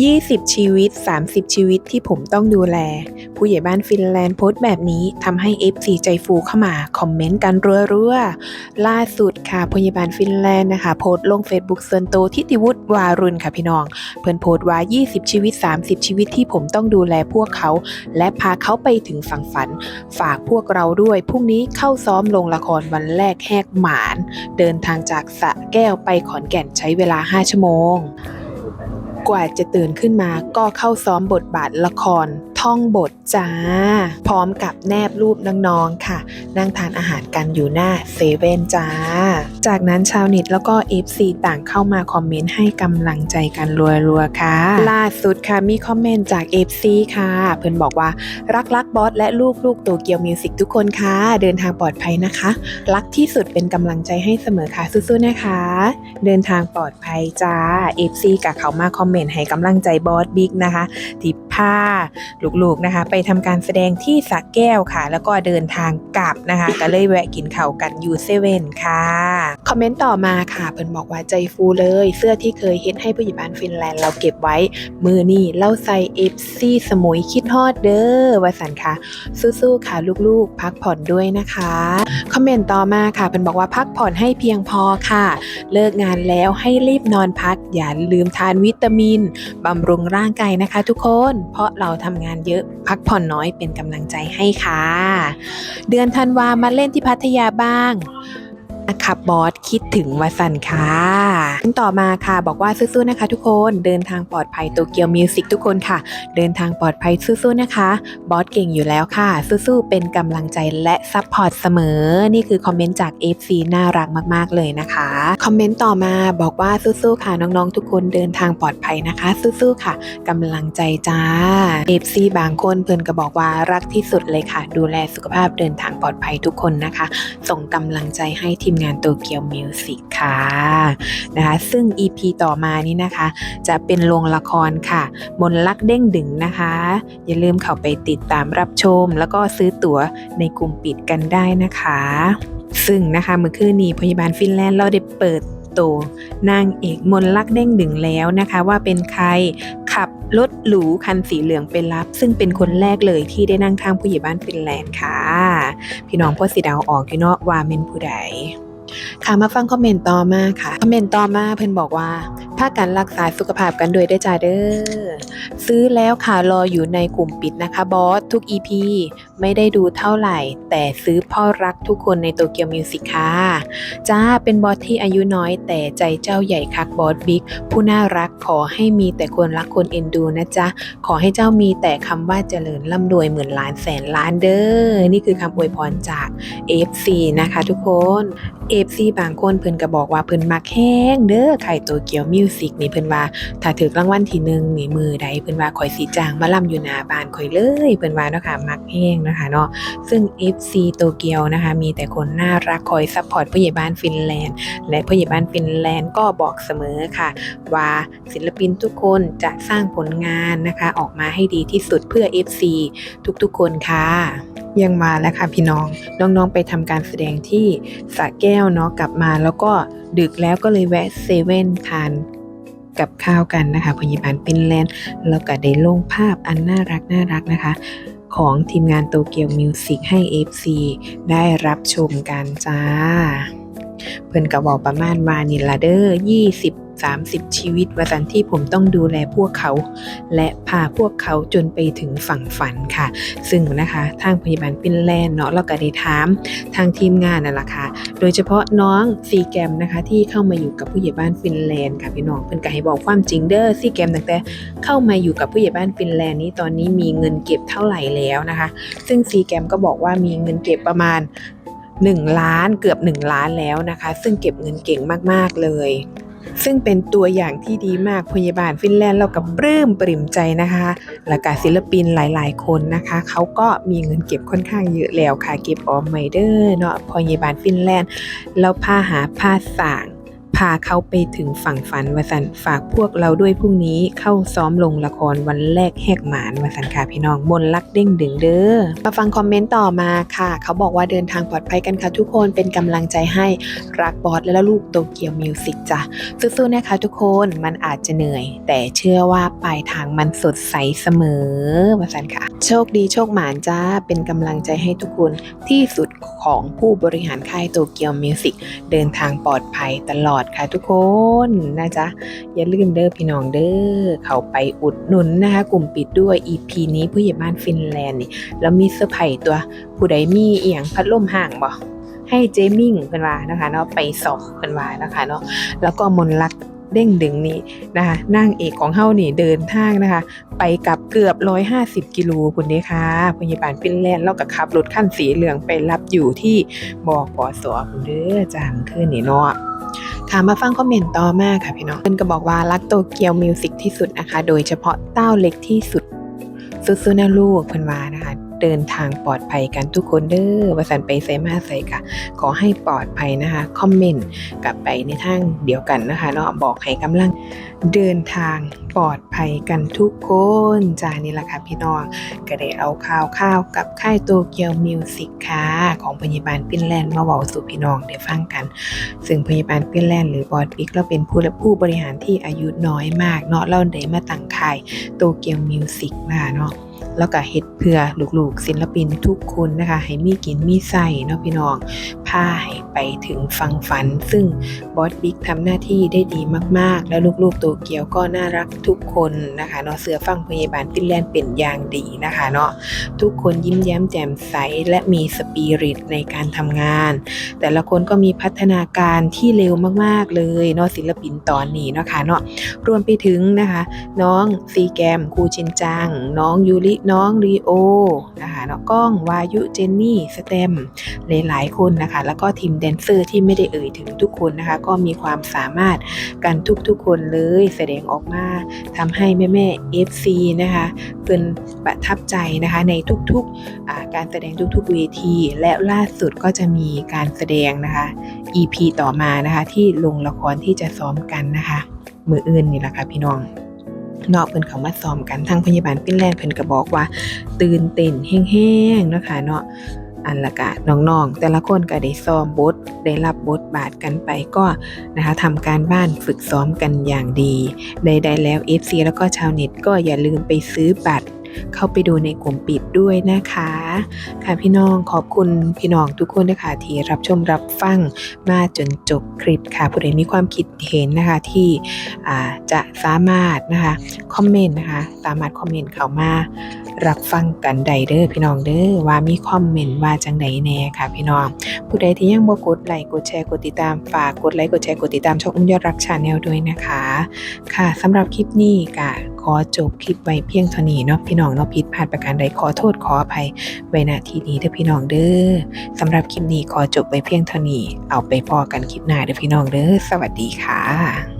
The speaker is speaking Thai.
20 ชีวิต 30 ชีวิตที่ผมต้องดูแล ผู้ใหญ่บ้านฟินแลนด์โพสต์แบบนี้ทำให้ FC ใจฟูเข้ามา คอมเมนต์กันรัวๆ ล่าสุดค่ะผู้ใหญ่บ้านฟินแลนด์นะคะ โพสต์ลง Facebook ส่วนตัวทิติวุฒิวารุณค่ะพี่น้อง เพื่อนโพสต์ว่า 20 ชีวิต 30 ชีวิตที่ผมต้องดูแลพวกเขา และพาเขาไปถึงฝั่งฝัน ฝากพวกเราด้วยพรุ่งนี้เข้าซ้อมลงละครวันแรกแหกหมาน เดินทางจากสะแก้วไปขอนแก่นใช้เวลา 5 ชั่วโมง กว่าจะตื่นขึ้นมาก็เข้าซ้อมบทบาทละคร ท่องบทจ้า พร้อมกับแนบรูปน้องๆค่ะ นั่งทานอาหารกันอยู่หน้าเซเว่นจ้า จากนั้นชาวเน็ตแล้วก็ FC ต่างเข้ามาคอมเมนต์ให้กำลังใจกันรัวๆค่ะ ล่าสุดค่ะมีคอมเมนต์จาก FC ค่ะ เพื่อนบอกว่ารักรักบอสและลูกลูกโตเกียวมิวสิกทุกคนค่ะ เดินทางปลอดภัยนะคะ รักที่สุดเป็นกำลังใจให้เสมอค่ะสู้ๆนะคะ เดินทางปลอดภัยจ้า FC กับเขามาคอมเมนต์ให้กำลังใจบอสบิ๊กนะคะที่พาลูกๆนะคะ ไปทำการแสดงที่สระแก้วค่ะ แล้วก็เดินทางกลับนะคะ ก็เลยแวะกินข้าวกันยูเซเว่นค่ะ คอมเมนต์ต่อมาค่ะ เพิ่นบอกว่าใจฟูเลย เสื้อที่เคยเฮ็ดให้ผู้หญ่บ้านฟินแลนด์เราเก็บไว้ มือนี่เล่าใส่ FC สมุยคิดฮอดเด้อวาสันค่ะ สู้ๆค่ะลูกๆ พักผ่อนด้วยนะคะ คอมเมนต์ต่อมาค่ะเพิ่นบอกว่าพักผ่อนให้เพียงพอค่ะ เลิกงานแล้วให้รีบนอนพักอย่าลืมทานวิตามินบำรุงร่างกายนะคะ ทุกคน เพราะเราทำงานเยอะ พักผ่อนน้อยเป็นกำลังใจให้ค่ะ เดือนธันวามาเล่นที่พัทยาบ้าง นะครับบอสคิดถึงวาสันค่ะต่อมาค่ะบอกว่าสู้ๆนะคะ ทุกคนเดินทางปลอดภัยโตเกียวมิวสิกทุกคนค่ะ เดินทางปลอดภัยสู้ๆนะคะ บอสเก่งอยู่แล้วค่ะ สู้ๆเป็นกำลังใจและซัพพอร์ตเสมอ นี่คือคอมเมนต์จาก FC น่ารักมากๆเลยนะคะ คอมเมนต์ต่อมาบอกว่าสู้ๆค่ะน้องๆ ทุกคนเดินทางปลอดภัยนะคะ สู้ๆค่ะกำลังใจจ้า FC บางคนเพื่อนก็บอกว่ารักที่สุดเลยค่ะ ดูแลสุขภาพเดินทางปลอดภัยทุกคนนะคะ ส่งกำลังใจให้ทีมงานโตเกียวมิวสิกค่ะนะคะซึ่ง EP ต่อมานี้นะคะ จะเป็นโรงละครค่ะ มนลักเด้งดึงนะคะ อย่าลืมเข้าไปติดตามรับชม แล้วก็ซื้อตั๋วในกลุ่มปิดกันได้นะคะ ซึ่งนะคะเมื่อคืนนี้พยาบาลฟินแลนด์เราได้เปิดตัวนางเอกมนลักเด้งดึงแล้วนะคะ ว่าเป็นใครขับรถหรูคันสีเหลืองไปรับ ซึ่งเป็นคนแรกเลยที่ได้นั่งข้างผู้ใหญ่บ้านฟินแลนด์ค่ะ พี่น้องพ่อสีดาวออกอยู่เนาะว่าเป็นผู้ใด ค่ะมาฟังคอมเมนต์ต่อมาค่ะคอมเมนต์ต่อมาเพิ่นบอกว่าพากันรักษาสุขภาพกันด้วยได้จ้าเด้อ ซื้อแล้วค่ะรออยู่ในกลุ่มปิดนะคะบอสทุก EP ไม่ได้ดูเท่าไหร่ แต่ซื้อพ่อรักทุกคนในโตเกียวมิวสิกค่ะ จ้าเป็นบอสที่อายุน้อยแต่ใจเจ้าใหญ่คักบอสบิ๊กผู้น่ารักขอให้มีแต่คนรักคนเอ็นดูนะจ๊ะ ขอให้เจ้ามีแต่คำว่าเจริญร่ำรวยหมื่นล้านแสนล้านเด้อ นี่คือคำอวยพรจาก FC นะคะทุกคน FC บางคนเพิ่นก็บอกว่าเพิ่นมักแห้งเด้อไข่โตเกียวมิวสิกนี่เพิ่นว่า ถ้าถือรางวัลที่หนึ่งนี่มือใดเพิ่นว่าข่อยสิจ้างมาล่ำอยู่หน้าบ้านข่อยเลยเพิ่นว่าเนาะค่ะมักแห้งนะคะเนาะซึ่ง FC โตเกียวนะคะ มีแต่คนน่ารักคอยซัพพอร์ตผู้ใหญ่บ้านฟินแลนด์ และผู้ใหญ่บ้านฟินแลนด์ก็บอกเสมอค่ะ ว่าศิลปินทุกคนจะสร้างผลงานนะคะ ออกมาให้ดีที่สุดเพื่อ FC ทุกๆคนค่ะยังมาแล้วค่ะพี่น้องน้องๆไปทำการแสดงที่สระแก้วเนาะกลับมาแล้วก็ดึกแล้วก็เลยแวะเซเว่นทาน กับข้าวกันนะคะพยาบาลฟินแลนด์แล้วก็ได้ลงภาพอันน่ารักน่ารักนะคะของทีมงานโตเกียวมิวสิกให้ FC ได้รับชมกันจ้า เพื่อนก็บอกประมาณว่านิลาเดอร์20 30 ชีวิตวสันที่ผมต้องดูแลพวกเขา และพาพวกเขาจนไปถึงฝั่งฝันค่ะ ซึ่งนะคะทางพยาบาลฟินแลนด์เนาะเราก็ได้ถามทางทีมงานนั่นแหละค่ะ โดยเฉพาะน้องซีแกมนะคะที่เข้ามาอยู่กับผู้ใหญ่บ้านฟินแลนด์ค่ะพี่น้องเพิ่นก็ให้บอกความจริงเด้อซีแกมตั้งแต่เข้ามาอยู่กับผู้ใหญ่บ้านฟินแลนด์นี้ตอนนี้มีเงินเก็บเท่าไหร่แล้วนะคะ ซึ่งซีแกมก็บอกว่ามีเงินเก็บประมาณ1ล้านเกือบ 1 ล้านแล้วนะคะ ซึ่งเก็บเงินเก่งมาก ๆ เลย ซึ่งเป็นตัวอย่างที่ดีมากพยาบาลฟินแลนด์เรากับปลื้มปริ่มใจนะคะ และกาศิลปินหลาย ๆ คนนะคะ เขาก็มีเงินเก็บค่อนข้างเยอะแล้วค่ะ เก็บออมไมเดอร์เนาะพยาบาลฟินแลนด์แล้วพาหาผ้าสางาเขาไปถึงฝั่งฝันวสันฝากพวกเราด้วยพรุ่งนี้เข้าซ้อมลงละครวันแรกแหกหมานวสันค่ะพี่น้องมนลักเด้งดึงเด้อมาฟังคอมเมนต์ต่อมาค่ะ เขาบอกว่าเดินทางปลอดภัยกันค่ะทุกคนเป็นกำลังใจให้รักบอสและลูกโตเกียวมิวสิกจ้ะสู้ๆนะคะทุกคนมันอาจจะเหนื่อย แต่เชื่อว่าปลายทางมันสดใสเสมอวสันค่ะ โชคดีโชคหมานจ้าเป็นกำลังใจให้ทุกคนที่สุด ของผู้บริหารค่ายโตเกียวมิวสิกเดินทางปลอดภัยตลอดค่ะทุกคนนะจ๊ะ อย่าลืมเด้อพี่น้องเด้อเขาไปอุดหนุนนะคะ กลุ่มปิดด้วย EP นี้ผู้ใหญ่บ้านฟินแลนด์นี่แล้วมีเสื้อไผ่ตัวผู้ใดมีเอียงพัดลมห่างบ่ให้เจมิ่งเพิ่นว่านะคะเนาะไปสอบเพิ่นว่านะคะเนาะแล้วก็มนลัก เด้งดึงนี่นะคะนางเอกของเฮานี่เดินทางนะคะ ไปกับเกือบ 150 กิโลคุณเด้ค่ะพยาบาลฟินแลนด์แล้วก็ขับรถคันสีเหลืองไปรับอยู่ที่บกสคุณเด้อจามขึ้นนี่เนาะค่ะมาฟังคอมเมนต์ต่อมาค่ะพี่น้องเพิ่นก็บอกว่ารักโตเกียวมิวสิกที่สุดนะคะ โดยเฉพาะเต้าเล็กที่สุดสู้ๆนะลูกเพิ่นว่านะคะ เดินทางปลอดภัยกันทุกคนเด้อวสันไปใส่มาใส่ค่ะ ขอให้ปลอดภัยนะคะคอมเมนต์กลับไปในทางเดียวกันนะคะเนาะบอกให้กำลังเดินทางปลอดภัยกันทุกคนจ้านี่แหละค่ะพี่น้องก็ได้เอาข่าวข้าวกับค่ายโตเกียวมิวสิกค่ะของพยาบาลฟินแลนด์มาเว้าสู่พี่น้องได้ฟังกัน ซึ่งพยาบาลฟินแลนด์หรือบอดบิ๊กเราเป็นผู้และผู้บริหารที่อายุน้อยมากเนาะเราได้มาตั้งค่ายโตเกียวมิวสิกนะคะเนาะ แล้วก็เฮ็ดเพื่อลูกๆศิลปินทุกคนนะคะ ให้มีกินมีใส่เนาะพี่น้อง พาให้ไปถึงฟังฝัน ซึ่งบอสบิ๊กทำหน้าที่ได้ดีมากๆ แล้วลูกๆโตเกียวก็น่ารักทุกคนนะคะเนาะเสือฟังพยาบาลฟินแลนด์เป็นอย่างดีนะคะเนาะทุกคนยิ้มแย้มแจ่มใสและมีสปิริตในการทำงาน แต่ละคนก็มีพัฒนาการที่เร็วมากๆเลยเนาะศิลปินตอนนี้เนาะค่ะเนาะรวมไปถึงนะคะ น้องซีแกมครูชินจัง น้องยูริน้องรีโอนะคะเนาะก้องวายุเจนนี่สเต็มหลายๆคนนะคะแล้วก็ทีมแดนเซอร์ที่ไม่ได้เอ่ยถึงทุกคนนะคะ ก็มีความสามารถกันทุกๆคนเลยแสดงออกมาทำให้แม่ๆ FC นะคะเพิ่นประทับใจนะคะในทุกๆการแสดงทุกๆเวที และล่าสุดก็จะมีการแสดงนะคะ EP ต่อมานะคะที่ลงละครที่จะซ้อมกันนะคะมืออื่นนี่แหละค่ะพี่น้องเนาะเพิ่นเขามาซ้อมกันทางพยาบาลฟินแลนด์เพิ่นก็บอกว่า ตื่นเต้นแห้งๆนะคะเนาะ อันละกะน้องๆ แต่ละคนก็ได้ซ้อมบท ได้รับบทบาทกันไปก็นะคะทำการบ้านฝึกซ้อมกันอย่างดีใดๆแล้ว FC แล้วก็ชาวเน็ตก็อย่าลืมไปซื้อบัตรเข้าไปดูในกลุ่มปิดด้วยนะคะ ค่ะพี่น้องขอบคุณพี่น้องทุกคนนะคะที่รับชมรับฟังมาจนจบคลิปค่ะผู้ใดมีความคิดเห็นนะคะที่จะสามารถนะคะคอมเมนต์นะคะ สามารถคอมเมนต์เข้ามา รับฟังกันใดเด้อพี่น้องเด้อว่ามีคอมเมนต์ว่าจังใดแน่ค่ะ พี่น้อง ผู้ใดที่ยังบ่กดไลค์กดแชร์กดติดตามฝากกดไลค์กดแชร์กดติดตามช่องอุ้มยอดรักชาแนลด้วยนะคะ ค่ะสำหรับคลิปนี้ก็ขอจบคลิปไว้เพียงเท่านี้เนาะพี่น้องเนาะผิดพลาดประการใดขอโทษขออภัยไว้ณที่นี้เด้อพี่น้องเด้อสำหรับคลิปนี้ขอจบไว้เพียงเท่านี้ เอาไปพอกันคลิปหน้าเด้อพี่น้องเด้อสวัสดีค่ะ